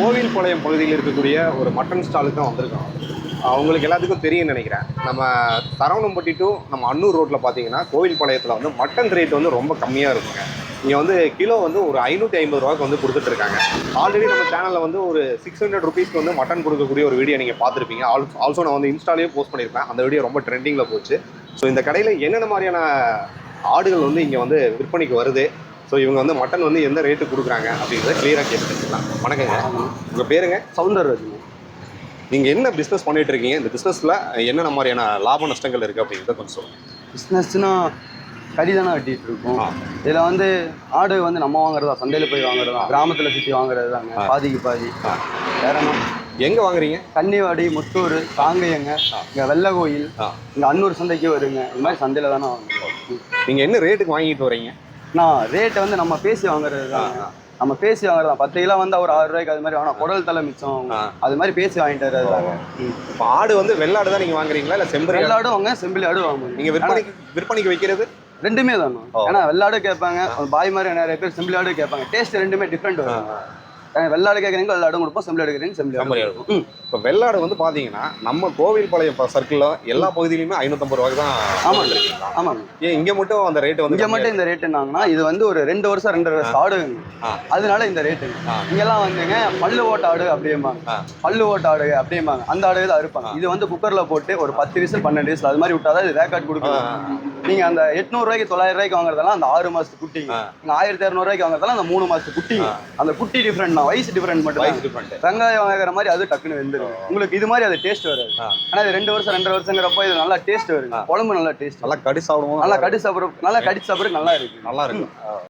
கோவில்பாளையம் பகுதியில் இருக்கக்கூடிய ஒரு மட்டன் ஸ்டாலுக்கு தான் வந்திருக்கோம். அவங்களுக்கு எல்லாத்துக்கும் தெரியும்னு நினைக்கிறேன். நம்ம தரவணம்பட்டி டு நம்ம அன்னூர் ரோட்டில் பார்த்தீங்கன்னா கோவில்பாளையத்தில் வந்து மட்டன் ரேட் வந்து ரொம்ப கம்மியாக இருக்குங்க. இங்கே வந்து கிலோ வந்து ஒரு ஐநூற்றி ஐம்பது ரூபாய்க்கு வந்து கொடுத்துட்ருக்காங்க. ஆல்ரெடி நம்ம சேனலில் வந்து ஒரு சிக்ஸ் ஹண்ட்ரட் ருபீஸ்க்கு வந்து மட்டன் கொடுக்கக்கூடிய ஒரு வீடியோ நீங்கள் பார்த்துருப்பீங்க ஆல் ஆல்சோ நான் வந்து இன்ஸ்டாலேயே போஸ்ட் பண்ணியிருப்பேன். அந்த வீடியோ ரொம்ப ட்ரெண்டிங்கில் போச்சு. ஸோ இந்த கடையில் என்னென்ன மாதிரியான ஆடுகள் வந்து இங்கே வந்து விற்பனைக்கு வருது? ஸோ இவங்க வந்து மட்டன் வந்து எந்த ரேட்டு கொடுக்குறாங்க அப்படிங்கிறத கிளியராக கேட்டு தெரிஞ்சுக்கலாம். வணக்கங்க. உங்கள் பேருங்க? சவுந்தரராஜன். நீங்கள் என்ன பிஸ்னஸ் பண்ணிட்டு இருக்கீங்க? இந்த பிஸ்னஸில் என்னென்ன மாதிரியான லாப நஷ்டங்கள் இருக்குது அப்படிங்கிறத கொஞ்சம் சொல்லுங்கள் பிஸ்னஸ்னா கறி தானே வெட்டிட்டு இருக்கோம். இதில் வந்து ஆடு வந்து நம்ம வாங்குறதா சந்தையில் போய் வாங்குறதா கிராமத்தில் சுற்றி வாங்குறது தாங்க. பாதிக்கு பாதி. வேற எங்கே வாங்குறீங்க? கன்னிவாடி முத்தூர் காங்கையங்க. இங்கே வெள்ளை கோயில். இங்கே அன்னூர் சந்தைக்கு வருங்க. இது மாதிரி சந்தையில் தானே வாங்குறோம். நீங்கள் என்ன ரேட்டுக்கு வாங்கிட்டு வரீங்க நான் ரேட்டை வந்து நம்ம பேசி வாங்குறது தான். நம்ம பேசி வாங்குறது தான். பத்து கிலோ வந்து ஒரு ஆறு ரூபாய்க்கு அது மாதிரி வாங்கினா குடல் தலை மிச்சம். அது மாதிரி பேசி வாங்கிட்டு வர்றது தாங்க இப்போ ஆடு வந்து வெள்ளாடு தான் நீங்கள் வாங்குறீங்களா? இல்லை செம்பரி வெள்ளாடும் வாங்க செம்பிலி ஆடு வாங்குவாங்க நீங்கள் விற்பனைக்கு விற்பனைக்கு வைக்கிறது? ரெண்டுமே தானே ஓ. ஏன்னா வெள்ளாடு கேட்பாங்க. பாய் மாதிரி நிறைய பேர் செம்பிளி ஆடு கேட்பாங்க. டேஸ்ட் ரெண்டுமே டிஃப்ரெண்ட் வரும். வெள்ளாடு கேட்குறீங்க வெள்ளாடும் கொடுப்போம் செம்பிளி ஆடு கேட்குறீங்க செம்பிளி ஆடு இப்போ வெள்ளாடு வந்து பார்த்தீங்கன்னா நம்ம கோவில்பாளையம் சர்க்கிளில் எல்லா பகுதியிலுமே ஐநூற்றம்பது ரூபாய்க்கு தான். இருக்கீங்களா ஆமாங்க. ஏன் இங்கே மட்டும் அந்த ரேட்டு வந்து இங்க மட்டும் இந்த ரேட் என்னங்கன்னா இது வந்து ஒரு ரெண்டு வருஷம் ரெண்டரை வருஷம் ஆடுங்க. அதனால இந்த ரேட்டுங்க. இங்கெல்லாம் வந்துங்க பல்லு ஓட்ட ஆடு அப்படியேம்பாங்க ஆ. பல்லு ஓட்ட ஆடு அப்படியேம்பாங்க அந்த ஆடு தான் அறுப்பாங்க. இது வந்து குக்கர்ல போட்டு ஒரு பத்து விசில் பன்னெண்டு விசில் அது மாதிரி விட்டாதான் இது ரேக்கார்ட் கொடுக்கும் நீங்க அந்த எட்நூறு ரூபாய்க்கு தொள்ளாயிரம் ரூபாய்க்கு வாங்குறதெல்லாம் அந்த ஆறு மாசத்து குட்டிங்க. ஆயிரத்தி இரநூறுவாய்க்கு வாங்குறதெல்லாம் அந்த மூணு மாசத்து குட்டிங்க. அந்த குட்டி டிஃப்ரெண்ட் தான் வயசு டிஃப்ரெண்ட் மட்டும் வயசு. டிஃப்ரெண்ட் வெங்காயம் வாங்குற மாதிரி அது டக்குன்னு வெந்துரும். உங்களுக்கு இது மாதிரி அது டேஸ்ட் வராது. ஆ. ஆனா இது ரெண்டு வருஷம் ரெண்டரை வருஷங்கிறப்போ இது நல்லா டேஸ்ட் வருங்க குழம்பு நல்லா டேஸ்ட் நல்லா கடி சாப்பிடுவோம் நல்லா கடி சாப்பிட்ற நல்லா கடிச்சு சாப்பிட்றது நல்லா இருக்கு. நல்லா இருக்கும்